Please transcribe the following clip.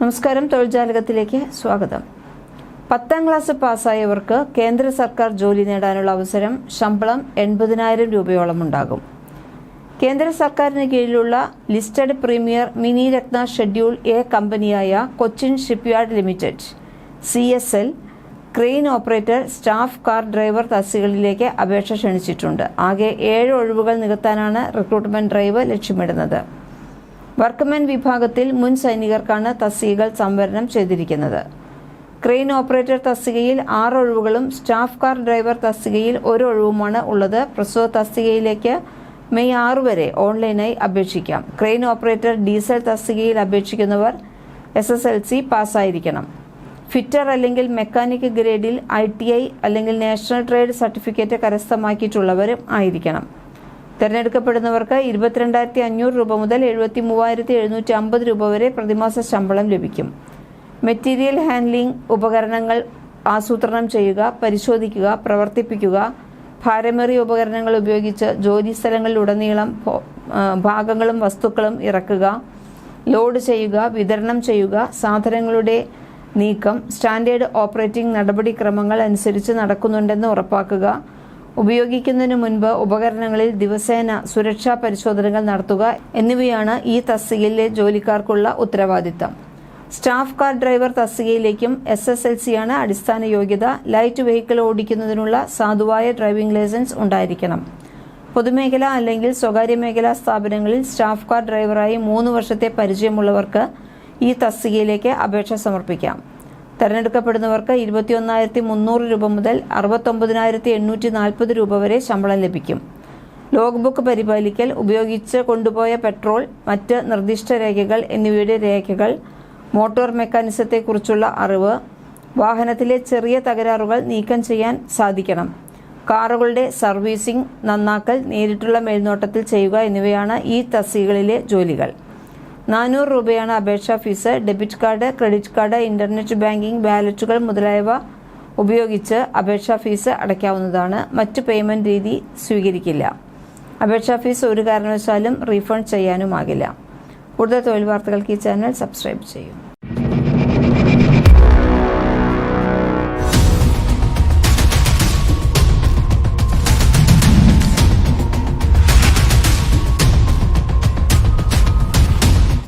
നമസ്കാരം തൊഴിൽജാലകത്തിലേക്ക് സ്വാഗതം. പത്താം ക്ലാസ് പാസ്സായവർക്ക് കേന്ദ്ര സർക്കാർ ജോലി നേടാനുള്ള അവസരം ശമ്പളം എൺപതിനായിരം രൂപയോളം ഉണ്ടാകും. കേന്ദ്ര സർക്കാരിന് കീഴിലുള്ള listed premier mini Ratna schedule A കമ്പനിയായ Cochin shipyard limited C S L crane operator staff car driver തസ്തികളിലേക്ക് അപേക്ഷ ക്ഷണിച്ചിട്ടുണ്ട്. ആകെ ഏഴ് ഒഴിവുകൾ നികത്താനാണ് റിക്രൂട്ട്മെന്റ് ഡ്രൈവ് ലക്ഷ്യമിടുന്നത്. വർക്ക്മെൻ വിഭാഗത്തിൽ മുൻ സൈനികർക്കാണ് തസ്തികകൾ സംവരണം ചെയ്തിരിക്കുന്നത്. ക്രെയിൻ ഓപ്പറേറ്റർ തസ്തികയിൽ ആറ് ഒഴിവുകളും സ്റ്റാഫ് കാർ ഡ്രൈവർ തസ്തികയിൽ ഒരു ഒഴിവുമാണ് ഉള്ളത്. പ്രസവ തസ്തികയിലേക്ക് മെയ് ആറ് വരെ ഓൺലൈനായി അപേക്ഷിക്കാം. ക്രെയിൻ ഓപ്പറേറ്റർ ഡീസൽ തസ്തികയിൽ അപേക്ഷിക്കുന്നവർ എസ് എസ് എൽ സി പാസ്സായിരിക്കണം. ഫിറ്റർ അല്ലെങ്കിൽ മെക്കാനിക് ഗ്രേഡിൽ ഐ ടി ഐ അല്ലെങ്കിൽ നാഷണൽ ട്രേഡ് സർട്ടിഫിക്കറ്റ് കരസ്ഥമാക്കിയിട്ടുള്ളവരും ആയിരിക്കണം. തിരഞ്ഞെടുക്കപ്പെടുന്നവർക്ക് ഇരുപത്തിരണ്ടായിരത്തി അഞ്ഞൂറ് രൂപ മുതൽ എഴുപത്തി മൂവായിരത്തി എഴുന്നൂറ്റി അമ്പത് രൂപ വരെ പ്രതിമാസ ശമ്പളം ലഭിക്കും. മെറ്റീരിയൽ ഹാൻഡ്ലിംഗ് ഉപകരണങ്ങൾ ആസൂത്രണം ചെയ്യുക പരിശോധിക്കുക പ്രവർത്തിപ്പിക്കുക ഭാരമേറിയ ഉപകരണങ്ങൾ ഉപയോഗിച്ച് ജോലി സ്ഥലങ്ങളിലുടനീളം ഭാഗങ്ങളും വസ്തുക്കളും ഇറക്കുക ലോഡ് ചെയ്യുക വിതരണം ചെയ്യുക സാധനങ്ങളുടെ നീക്കം സ്റ്റാൻഡേർഡ് ഓപ്പറേറ്റിംഗ് നടപടിക്രമങ്ങൾ അനുസരിച്ച് നടക്കുന്നുണ്ടെന്ന് ഉറപ്പാക്കുക ഉപയോഗിക്കുന്നതിന് മുൻപ് ഉപകരണങ്ങളിൽ ദിവസേന സുരക്ഷാ പരിശോധനകൾ നടത്തുക എന്നിവയാണ് ഈ തസ്തികയിലെ ജോലിക്കാർക്കുള്ള ഉത്തരവാദിത്തം. സ്റ്റാഫ് കാർ ഡ്രൈവർ തസ്തികയിലേക്കും എസ് എസ് എൽ സിയാണ് അടിസ്ഥാന യോഗ്യത. ലൈറ്റ് വെഹിക്കിൾ ഓടിക്കുന്നതിനുള്ള സാധുവായ ഡ്രൈവിംഗ് ലൈസൻസ് ഉണ്ടായിരിക്കണം. പൊതുമേഖല അല്ലെങ്കിൽ സ്വകാര്യ മേഖലാ സ്ഥാപനങ്ങളിൽ സ്റ്റാഫ് കാർ ഡ്രൈവറായി മൂന്ന് വർഷത്തെ പരിചയമുള്ളവർക്ക് ഈ തസ്തികയിലേക്ക് അപേക്ഷ സമർപ്പിക്കാം. തെരഞ്ഞെടുക്കപ്പെടുന്നവർക്ക് ഇരുപത്തിയൊന്നായിരത്തി മുന്നൂറ് രൂപ മുതൽ അറുപത്തൊമ്പതിനായിരത്തി എണ്ണൂറ്റി നാൽപ്പത് രൂപ വരെ ശമ്പളം ലഭിക്കും. ലോഗ് ബുക്ക് പരിപാലിക്കൽ ഉപയോഗിച്ച് കൊണ്ടുപോയ പെട്രോൾ മറ്റ് നിർദ്ദിഷ്ട രേഖകൾ എന്നിവയുടെ രേഖകൾ മോട്ടോർ മെക്കാനിസത്തെക്കുറിച്ചുള്ള അറിവ് വാഹനത്തിലെ ചെറിയ തകരാറുകൾ നീക്കം ചെയ്യാൻ സാധിക്കണം. കാറുകളുടെ സർവീസിംഗ് നന്നാക്കൽ നേരിട്ടുള്ള മേൽനോട്ടത്തിൽ ചെയ്യുക എന്നിവയാണ് ഈ തസ്തികകളിലെ ജോലികൾ. നാനൂറ് രൂപയാണ് അപേക്ഷാ fees. Debit card credit card internet banking ബാലറ്റുകൾ മുതലായവ ഉപയോഗിച്ച് അപേക്ഷാ ഫീസ് അടയ്ക്കാവുന്നതാണ്. മറ്റ് പേയ്മെന്റ് രീതി സ്വീകരിക്കില്ല. അപേക്ഷാ ഫീസ് ഒരു കാരണവശാലും റീഫണ്ട് ചെയ്യാനുമാകില്ല. കൂടുതൽ തൊഴിൽ വാർത്തകൾക്ക് ഈ ചാനൽ സബ്സ്ക്രൈബ് ചെയ്യും.